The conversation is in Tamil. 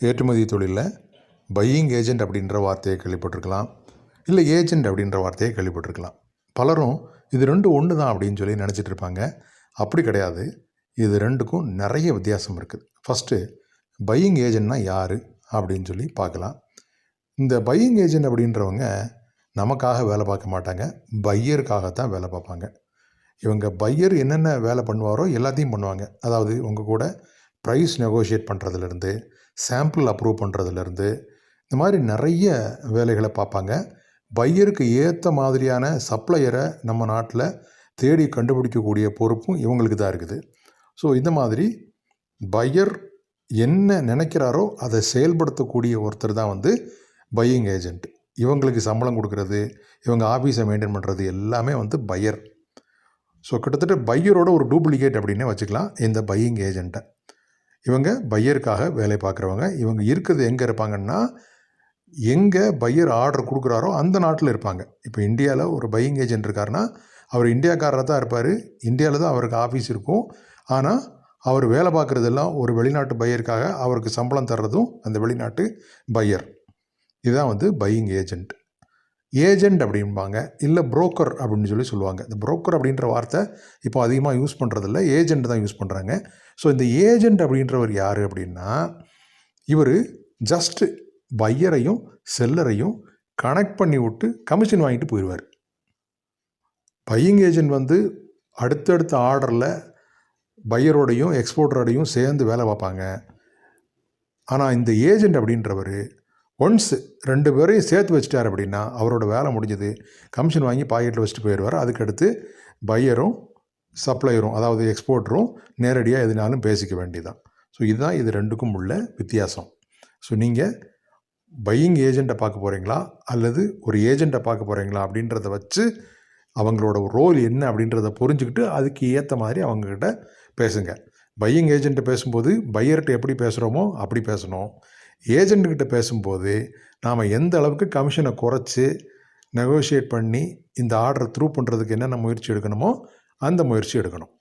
ஏற்றுமதி தொழிலில் பையிங் ஏஜென்ட் அப்படின்ற வார்த்தையை கேள்விப்பட்டிருக்கலாம். இல்லை ஏஜென்ட் அப்படின்ற வார்த்தையை கேள்விப்பட்டிருக்கலாம். பலரும் இது ரெண்டு ஒன்று தான் அப்படின்னு சொல்லி நினச்சிட்டு இருப்பாங்க. அப்படி கிடையாது. இது ரெண்டுக்கும் நிறைய வித்தியாசம் இருக்குது ஃபஸ்ட்டு பையிங் ஏஜென்ட்னா யார் அப்படின்னு சொல்லி பார்க்கலாம். இந்த பையிங் ஏஜென்ட் அப்படின்றவங்க நமக்காக வேலை பார்க்க மாட்டாங்க. பையருக்காகத்தான் வேலை பார்ப்பாங்க. இவங்க பையர் என்னென்ன வேலை பண்ணுவாரோ எல்லாத்தையும் பண்ணுவாங்க. அதாவது உங்கள் கூட ப்ரைஸ் நெகோஷியேட் பண்ணுறதுலேருந்து சாம்பிள் அப்ரூவ் பண்ணுறதுலேருந்து இந்த மாதிரி நிறைய வேலைகளை பார்ப்பாங்க. பையருக்கு ஏற்ற மாதிரியான சப்ளையரை நம்ம நாட்டில் தேடி கண்டுபிடிக்கக்கூடிய பொறுப்பும் இவங்களுக்கு தான் இருக்குது. ஸோ இந்த மாதிரி பையர் என்ன நினைக்கிறாரோ அதை செயல்படுத்தக்கூடிய ஒருத்தர் தான் வந்து பையிங் ஏஜென்ட் இவங்களுக்கு சம்பளம் கொடுக்கறது இவங்க ஆஃபீஸை மெயின்டைன் பண்ணுறது எல்லாமே வந்து பையர் ஸோ கிட்டத்தட்ட பையரோட ஒரு டூப்ளிகேட் அப்படின்னே வச்சுக்கலாம் இந்த பையிங் ஏஜெண்ட்டை இவங்க பையருக்காக வேலை பார்க்குறவங்க. இவங்க இருக்கிறது எங்கே இருப்பாங்கன்னா எங்கே பையர் ஆர்டர் கொடுக்குறாரோ அந்த நாட்டில் இருப்பாங்க. இப்போ இந்தியாவில் ஒரு பையிங் ஏஜென்ட் இருக்காருன்னா அவர் இந்தியாக்காரராக தான் இருப்பார். இந்தியாவில் தான் அவருக்கு ஆஃபீஸ் இருக்கும். ஆனால் அவர் வேலை பார்க்குறதெல்லாம் ஒரு வெளிநாட்டு பையருக்காக அவருக்கு சம்பளம் தர்றதும் அந்த வெளிநாட்டு பையர். இதுதான் வந்து பையிங் ஏஜென்ட். ஏஜெண்ட் அப்படிம்பாங்க இல்லை புரோக்கர் அப்படின்னு சொல்லி சொல்லுவாங்க. இந்த புரோக்கர் அப்படின்ற வார்த்தை இப்போ அதிகமாக யூஸ் பண்ணுறதில்ல ஏஜெண்ட் தான் யூஸ் பண்ணுறாங்க ஸோ இந்த ஏஜெண்ட் அப்படின்றவர் யார் அப்படின்னா இவர் ஜஸ்ட்டு பையரையும் செல்லரையும் கனெக்ட் பண்ணி விட்டு கமிஷன் வாங்கிட்டு போயிடுவார் பையிங் ஏஜெண்ட் வந்து அடுத்தடுத்த ஆர்டரில் பையரோடையும் எக்ஸ்போர்ட்டரோடையும் சேர்ந்து வேலை பார்ப்பாங்க. ஆனால் இந்த ஏஜெண்ட் அப்படின்றவர் ஒன்ஸ் ரெண்டு பேரையும் சேர்த்து வச்சிட்டார் அப்படின்னா அவரோட வேலை முடிஞ்சது. கமிஷன் வாங்கி பாக்கெட்டில் வச்சுட்டு போயிடுவார். அதுக்கடுத்து பையரும் சப்ளையரும் அதாவது எக்ஸ்போர்ட்டரும் நேரடியாக எதுனாலும் பேசிக்க வேண்டியதான் ஸோ இதுதான் இது ரெண்டுக்கும் உள்ள வித்தியாசம். ஸோ நீங்கள் பையிங் ஏஜெண்ட்டை பார்க்க போகிறீங்களா அல்லது ஒரு ஏஜெண்ட்டை பார்க்க போகிறீங்களா அப்படின்றத வச்சு அவங்களோட ரோல் என்ன அப்படின்றத புரிஞ்சுக்கிட்டு அதுக்கு ஏற்ற மாதிரி அவங்கக்கிட்ட பேசுங்க. பையிங் ஏஜென்ட்டை பேசும்போது பையர்கிட்ட எப்படி பேசுகிறோமோ அப்படி பேசணும். ஏஜெண்ட்டுக்கிட்ட பேசும்போது நாம் எந்த அளவுக்கு கமிஷனை குறைச்சி நெகோஷியேட் பண்ணி இந்த ஆர்டரை த்ரூ பண்ணுறதுக்கு என்னென்ன முயற்சி எடுக்கணுமோ அந்த முயற்சி எடுக்கணும்.